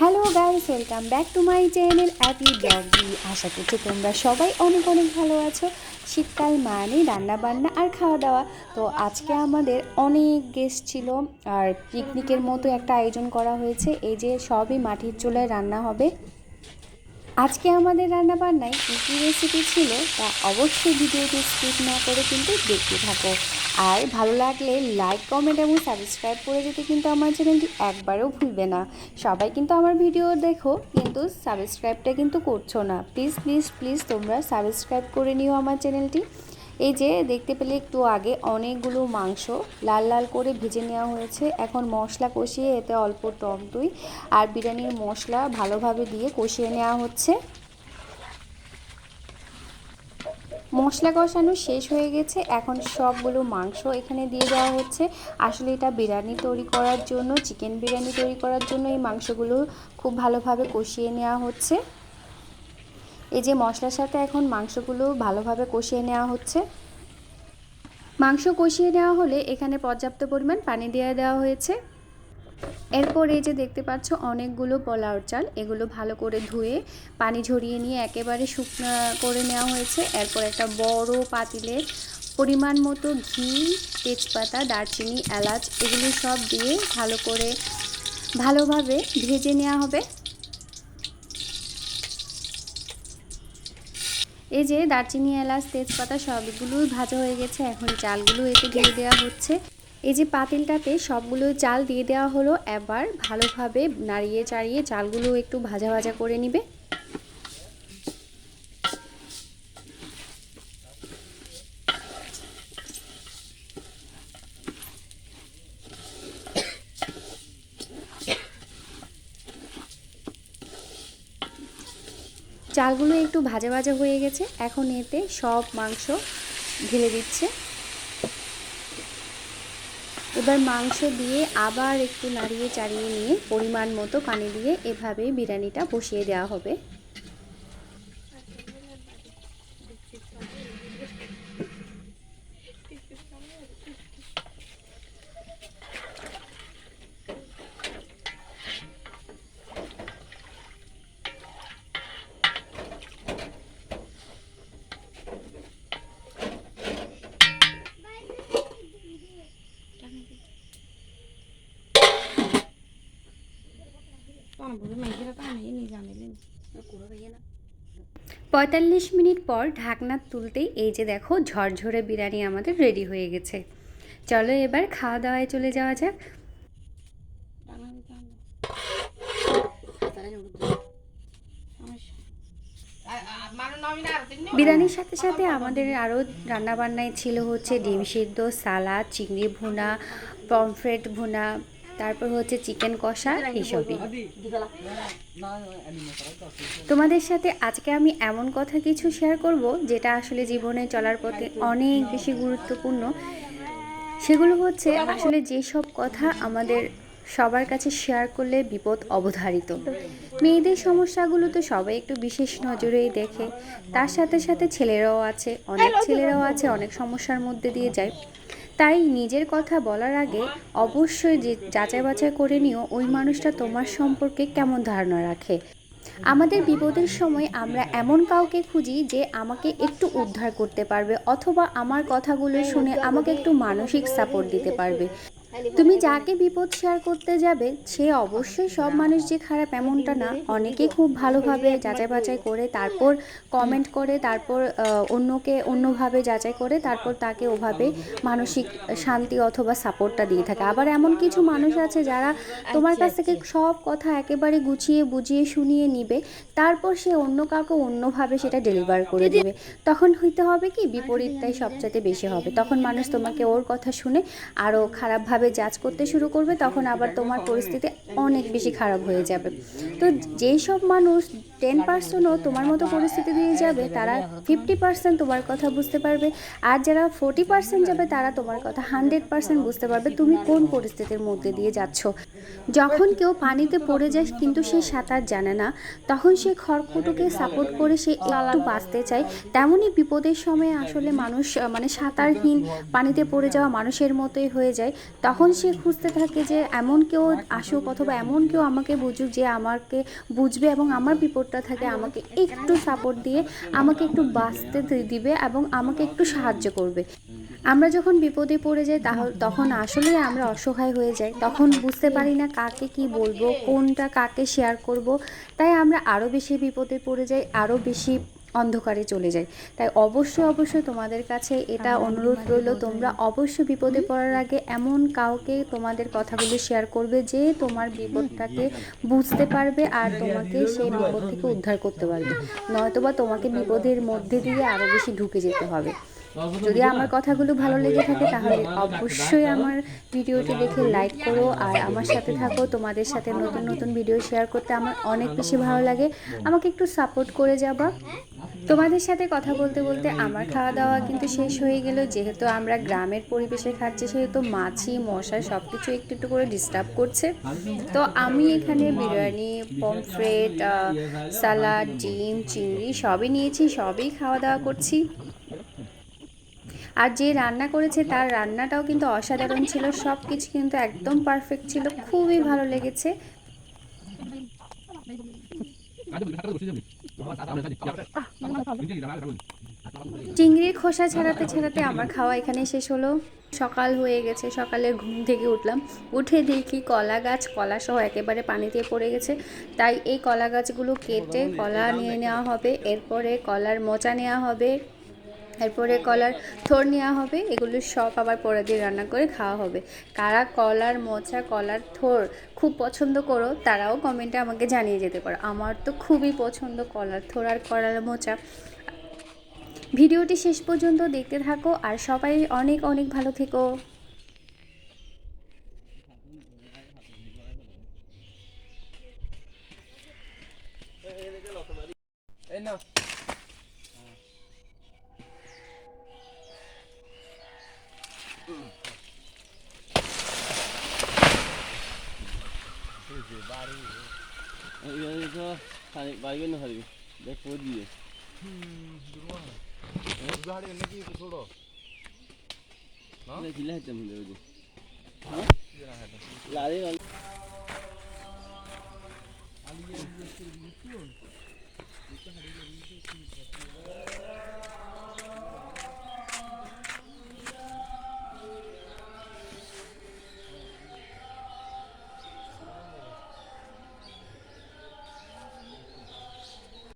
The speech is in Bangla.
Hello guys welcome back to my channel appy ব্লগি আশা করছি তোমরা সবাই অনেক অনেক ভালো আছো। শীতকাল মানে রান্না বান্না আর খাওয়া দাওয়া তো আজকে আমাদের অনেক গেস্ট ছিল আর পিকনিকের মতো একটা আয়োজন করা হয়েছে। এই যে সবই মাটির চুলায় রান্না হবে। আজকে আমাদের রান্না বান্নায় কী কী রেসিপি ছিল তা অবশ্যই ভিডিওটি স্কিপ না করে কিন্তু দেখতে থাকো। আর ভালো লাগলে লাইক কমেন্ট এবং সাবস্ক্রাইব করে দিতে কিন্তু আমার চ্যানেলটি একবারও ভুলবে না। সবাই কিন্তু আমার ভিডিও দেখো, কিন্তু সাবস্ক্রাইবটা কিন্তু করছ না। প্লিজ প্লিজ প্লিজ তোমরা সাবস্ক্রাইব করে নিও আমার চ্যানেলটি এই যে দেখতে পেলে একটু আগে অনেকগুলো মাংস লাল লাল করে ভেজে নেওয়া হয়েছে। এখন মশলা কষিয়ে এতে অল্প টক দই আর বিরিয়ানির মশলা ভালোভাবে দিয়ে কষিয়ে নেওয়া হচ্ছে। মশলা কষানো শেষ হয়ে গেছে। এখন সবগুলো মাংস এখানে দিয়ে দেওয়া হচ্ছে। আসলে এটা বিরিয়ানি তৈরি করার জন্য, চিকেন বিরিয়ানি তৈরি করার জন্য এই মাংসগুলো খুব ভালোভাবে কষিয়ে নেওয়া হচ্ছে। এই যে মশলার সাথে এখন মাংসগুলো ভালোভাবে কষিয়ে নেওয়া হচ্ছে। মাংস কষিয়ে নেওয়া হলে এখানে পর্যাপ্ত পরিমাণ পানি দিয়ে দেওয়া হয়েছে। এরপর এই যে দেখতে পাচ্ছ অনেকগুলো পোলাওর চাল, এগুলো ভালো করে ধুয়ে পানি ঝরিয়ে নিয়ে একেবারে শুকনো করে নেওয়া হয়েছে। এরপর একটা বড় পাতিলে পরিমাণ মতো ঘি, তেজপাতা, দারচিনি, এলাচ, এগুলো সব দিয়ে ভালো করে ভালোভাবে ভেজে নেওয়া হবে। এই যে দারচিনি, এলাচ, তেজপাতা সবগুলোই ভাজা হয়ে গেছে, এখন চালগুলো এতে দিয়ে দেওয়া হচ্ছে। এই যে পাতিলটাতে সবগুলো চাল দিয়ে দেওয়া হলো, এবার ভালোভাবে নাড়িয়ে চাড়িয়ে চালগুলো একটু ভাজা ভাজা করে নিবে। চালগুলো একটু ভাজা ভাজা হয়ে গেছে। এখন এতে সব মাংস ঢেলে দিচ্ছে। এবার মাংস দিয়ে আবার একটু নাড়িয়ে চাড়িয়ে নিয়ে পরিমাণ মতো পানি দিয়ে এভাবে বিরিয়ানিটা বসিয়ে দেওয়া হবে। পঁয়তাল্লিশ মিনিট পর ঢাকনা তুলতেই এই যে দেখো ঝরঝরে বিরিয়ানি আমাদের রেডি হয়ে গেছে। চলো এবার খাওয়া দাওয়ায় চলে যাওয়া যাক। বিরিয়ানির সাথে সাথে আমাদের আরও রান্নাবান্নায় ছিল হচ্ছে ডিম সিদ্ধ, সালাদ, চিংড়ি ভুনা পমফ্রেট ভুনা তারপর হচ্ছে চিকেন কষা এইসবই। তোমাদের সাথে আজকে আমি এমন কথা কিছু শেয়ার করব যেটা আসলে জীবনে চলার পথে অনেক বেশি গুরুত্বপূর্ণ। সেগুলো হচ্ছে আসলে যেসব কথা আমাদের সবার কাছে শেয়ার করলে বিপদ অবধারিত। মেয়েদের সমস্যাগুলো তো সবাই একটু বিশেষ নজরেই দেখে। তার সাথে সাথে ছেলেরাও আছে অনেক ছেলেরাও আছে অনেক সমস্যার মধ্যে দিয়ে যায়। তাই নিজের কথা বলার আগে অবশ্যই যে যাচাই বাছাই করে নিও, ওই মানুষটা তোমার সম্পর্কে কেমন ধারণা রাখে। আমাদের বিপদের সময় আমরা এমন কাউকে খুঁজি যে আমাকে একটু উদ্ধার করতে পারবে অথবা আমার কথাগুলো শুনে আমাকে একটু মানসিক সাপোর্ট দিতে পারবে। তুমি যাকে বিপদ শেয়ার করতে যাবে, সে অবশ্যই সব মানুষ যে খারাপ এমনটা না, অনেকে খুব ভালোভাবে যাচাই বাছাই করে, তারপর কমেন্ট করে, তারপর অন্যকে অন্যভাবে যাচাই করে, তারপর তাকে ওভাবে মানসিক শান্তি অথবা সাপোর্টটা দিয়ে থাকে। আবার এমন কিছু মানুষ আছে যারা তোমার কাছ থেকে সব কথা একেবারে গুছিয়ে, বুঝিয়ে, শুনিয়ে নিবে, তারপর সে অন্য কাউকে অন্যভাবে সেটা ডেলিভার করে দেবে। তখন হইতে হবে কি? বিপরীতটাই সবচাইতে বেশি হবে। তখন মানুষ তোমাকে ওর কথা শুনে আরও খারাপভাবে জাজ করতে শুরু করবে, তখন আবার তোমার পরিস্থিতি অনেক বেশি খারাপ হয়ে যাবে। তো যেই সব মানুষ টেন পার্সেন্টও তোমার মতো পরিস্থিতি দিয়ে যাবে, তারা ফিফটি পার্সেন্ট তোমার কথা বুঝতে পারবে। আর যারা ফোর্টি পার্সেন্ট যাবে, তারা তোমার কথা হান্ড্রেড পার্সেন্ট বুঝতে পারবে তুমি কোন পরিস্থিতির মধ্যে দিয়ে যাচ্ছ। যখন কেউ পানিতে পড়ে যায়, কিন্তু সে সাঁতার জানে না, তখন সে খড়কুটোকে সাপোর্ট করে সে একটু বাঁচতে চায়। তেমনই বিপদের সময় আসলে মানুষ মানে সাঁতারহীন, পানিতে পড়ে যাওয়া মানুষের মতোই হয়ে যায়। তখন সে খুঁজতে থাকে যে এমন কেউ আসুক অথবা এমন কেউ আমাকে বুঝুক যে আমাকে বুঝবে এবং আমার বিপদটা থাকে, আমাকে একটু সাপোর্ট দিয়ে আমাকে একটু বাঁচতে দিবে এবং আমাকে একটু সাহায্য করবে। আমরা যখন বিপদে পড়ে যাই তখন আসলেই আমরা অসহায় হয়ে যাই। তখন বুঝতে পারি না কাকে কি বলব, কোনটা কাকে শেয়ার করব। তাই আমরা আরও বেশি বিপদে পড়ে যাই আরও বেশি অন্ধকারে চলে যায়। তাই অবশ্যই অবশ্যই তোমাদের কাছে এটা অনুরোধ রইল তোমরা অবশ্যই বিপদে পড়ার আগে এমন কাউকে তোমাদের কথাগুলো শেয়ার করবে যে তোমার বিপদটাকে বুঝতে পারবে আর তোমাকে সেই বিপদ থেকে উদ্ধার করতে পারবে। নয়তোবা তোমাকে বিপদের মধ্যে দিয়ে আরও বেশি ঢুকে যেতে হবে। যদি আমার কথাগুলো ভালো লেগে থাকে তাহলে অবশ্যই আমার ভিডিওটি দেখে লাইক করো আর আমার সাথে থাকো। তোমাদের সাথে নতুন নতুন ভিডিও শেয়ার করতে আমার অনেক বেশি ভালো লাগে। আমাকে একটু সাপোর্ট করে যাবা। তোমাদের সাথে কথা বলতে বলতে আমার খাওয়া দাওয়া কিন্তু শেষ হয়ে গেল। যেহেতু আমরা গ্রামের পরিবেশে খাচ্ছি, সেহেতু মাছি, মশা সব কিছু একটু একটু করে ডিস্টার্ব করছে। তো আমি এখানে বিরিয়ানি পমফ্রেট সালাড ডিম, চিংড়ি সবই নিয়েছি, সবই খাওয়া দাওয়া করছি। আর যে রান্না করেছে তার রান্নাটাও কিন্তু অসাধারণ ছিল। সব কিছু কিন্তু একদম পারফেক্ট ছিল। খুবই ভালো লেগেছে। চিংড়ির খোসা ছাড়াতে ছাড়াতে আমার খাওয়া এখানে শেষ হলো। সকাল হয়ে গেছে, সকালে ঘুম থেকে উঠলাম। উঠে দেখি কলা গাছ, কলা সহ একেবারে পানিতে পড়ে গেছে। তাই এই কলা গাছগুলো কেটে কলা নিয়ে নেওয়া হবে। এরপরে কলার মোচা নেওয়া হবে। এরপরে কলার থোর নেওয়া হবে, এগুলো সব আবার পরে দিয়ে রান্না করে খাওয়া হবে। কারা কলার মোচা, কলার থোর খুব পছন্দ করো, তারাও কমেন্টে আমাকে জানিয়ে যেতে পারো। আমার তো খুবই পছন্দ কলার থোর আর কলার মোচা। ভিডিওটি শেষ পর্যন্ত দেখতে থাকো, আর সবাই অনেক অনেক ভালো থেকো। ಬಾಯಿಗೆ ಹರಿವಿ ಬೇಕ್ ಓದಿದೆ ಗಾಡಿ ಎಲ್ಲಿ ಕೊಡು ಇಲ್ಲ ಆಯ್ತು ಮುಂದೆ ಹೋಗಿ ಇಲ್ಲ ಅದೇ ಅಲ್ಲಿಗೆ